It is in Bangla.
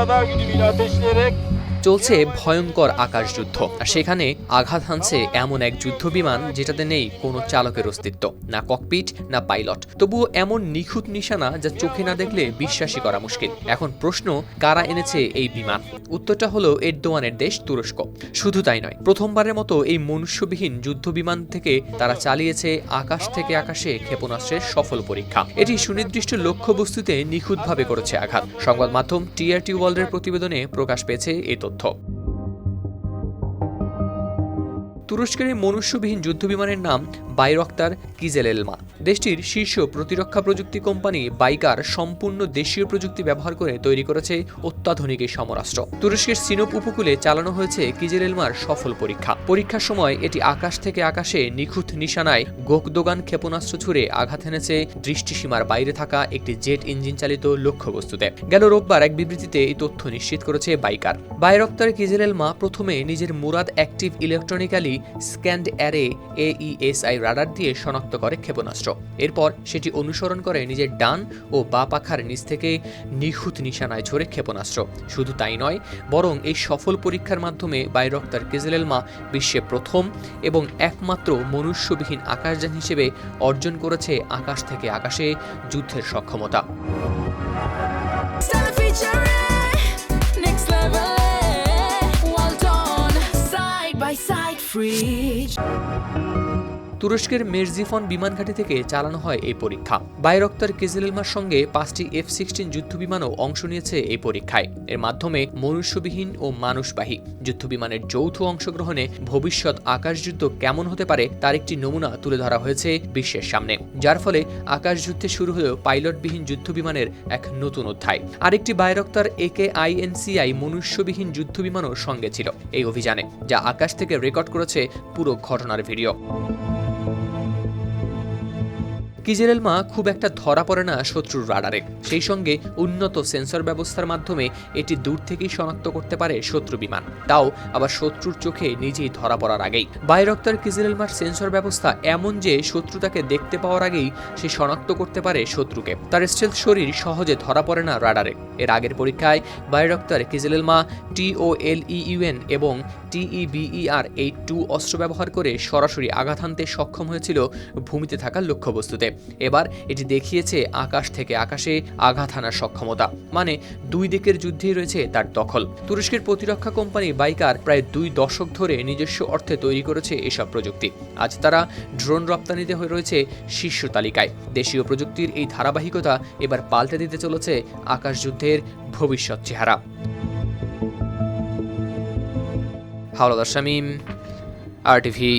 sırada güdümüyle ateşleyerek চলছে ভয়ঙ্কর আকাশযুদ্ধ আর সেখানে আঘাত হানছে এমন এক যুদ্ধ বিমান যেটাতে নেই কোনো চালকের অস্তিত্ব, না ককপিট না পাইলট তবুও এমন নিখুঁত নিশানা যা চোখে না দেখলে বিশ্বাসই করা মুশকিল। এখন প্রশ্ন, কারা এনেছে এই বিমান? উত্তরটা হলো এরদোয়ানের দেশ তুরস্ক। শুধু তাই নয়, প্রথমবারের মতো এই মনুষ্যবিহীন যুদ্ধ বিমান থেকে তারা চালিয়েছে আকাশ থেকে আকাশে ক্ষেপণাস্ত্রের সফল পরীক্ষা। এটি সুনির্দিষ্ট লক্ষ্যবস্তুতে নিখুঁতভাবে করেছে আঘাত। সংবাদ মাধ্যম টিআরটি ওয়ার্ল্ডের প্রতিবেদনে প্রকাশ পেয়েছে এই তথ্য। top. তুরস্কের এই মনুষ্যবিহীন যুদ্ধবিমানের নাম বাইরক্তার কিজেলেলমা। দেশটির শীর্ষ প্রতিরক্ষা প্রযুক্তি কোম্পানি বাইকার সম্পূর্ণ দেশীয় প্রযুক্তি ব্যবহার করে তৈরি করেছে অত্যাধুনিক এই সমরাস্ত্র। তুরস্কের সিনোপ উপকূলে চালানো হয়েছে কিজেলেলমার সফল পরীক্ষা। পরীক্ষার সময় এটি আকাশ থেকে আকাশে নিখুঁত নিশানায় গোকদোগান ক্ষেপণাস্ত্র ছুড়ে আঘাত এনেছে দৃষ্টিসীমার বাইরে থাকা একটি জেট ইঞ্জিন চালিত লক্ষ্যবস্তুতে। গেল রোববার এক বিবৃতিতে এই তথ্য নিশ্চিত করেছে বাইকার। বাইরক্তার কিজেলেলমা প্রথমে নিজের Murad active electronically scanned array AESA radar দিয়ে শনাক্ত করে ক্ষেপণাস্ত্র। এরপর সেটি অনুসরণ করে নিজের ডান ও বা পাখার নিচ থেকে নিখুঁত নিশানায় ছড়ে ক্ষেপণাস্ত্র। শুধু তাই নয়, বরং এই সফল পরীক্ষার মাধ্যমে বাইরক্তার কেজেলেলমা বিশ্বে প্রথম এবং একমাত্র মনুষ্যবিহীন আকাশযান হিসেবে অর্জন করেছে আকাশ থেকে আকাশে যুদ্ধের সক্ষমতা। fridge. তুরস্কের মেরজিফন বিমান ঘাঁটি থেকে চালানো হয় এই পরীক্ষা। বাইরক্তার কেজিলেলমার সঙ্গে পাঁচটি এফ সিক্সটিন যুদ্ধবিমানও অংশ নিয়েছে এই পরীক্ষায়। এর মাধ্যমে মনুষ্যবিহীন ও মানুষবাহী। যুদ্ধবিমানের যৌথ অংশগ্রহণে ভবিষ্যৎ আকাশযুদ্ধ কেমন হতে পারে তার একটি নমুনা তুলে ধরা হয়েছে বিশ্বের সামনে। যার ফলে আকাশযুদ্ধে শুরু হলেও পাইলটবিহীন যুদ্ধবিমানের এক নতুন অধ্যায়। আরেকটি বাইরক্তার একে আইএনসিআই মনুষ্যবিহীন যুদ্ধবিমানও সঙ্গে ছিল এই অভিযানে, যা আকাশ থেকে রেকর্ড করেছে পুরো ঘটনার ভিডিও। কিজেরেলমা খুব একটা ধরা পড়ে না শত্রুর রাডারে। সেই সঙ্গে উন্নত সেন্সর ব্যবস্থার মাধ্যমে এটি দূর থেকেই শনাক্ত করতে পারে শত্রু বিমান। তাও আবার শত্রুর চোখে নিজেই ধরা পড়ার আগেই। বাইরক্তার কিজেরেলমার সেন্সর ব্যবস্থা এমন যে শত্রু তাকে দেখতে পাওয়ার আগেই সে শনাক্ত করতে পারে শত্রুকে। তার স্টেলথ শরীর সহজে ধরা পড়ে না রাডারে। এর আগের পরীক্ষায় বাইরক্তার কিজেলেলমা টিওএল ইউএন এবং টিইবিইআর এই টু অস্ত্র ব্যবহার করে সরাসরি আঘাত হানতে সক্ষম হয়েছিল ভূমিতে থাকা লক্ষ্যবস্তুতে। এবার এটি দেখিয়েছে আকাশ থেকে আকাশে আঘাত হানার সক্ষমতা। মানে দুই দিকের যুদ্ধেই রয়েছে তার দখল। তুরস্কের প্রতিরক্ষা কোম্পানি বাইকার প্রায় দুই দশক ধরে নিজস্ব অর্থে তৈরি করেছে এসব প্রযুক্তি। আজ তারা ড্রোন রপ্তানিতে হয়ে রয়েছে শীর্ষ তালিকায়। দেশীয় প্রযুক্তির এই ধারাবাহিকতা এবার পাল্টে দিতে চলেছে আকাশ যুদ্ধের ভবিষ্যৎ চেহারা। হাওলাদার শামীম, আর টিভি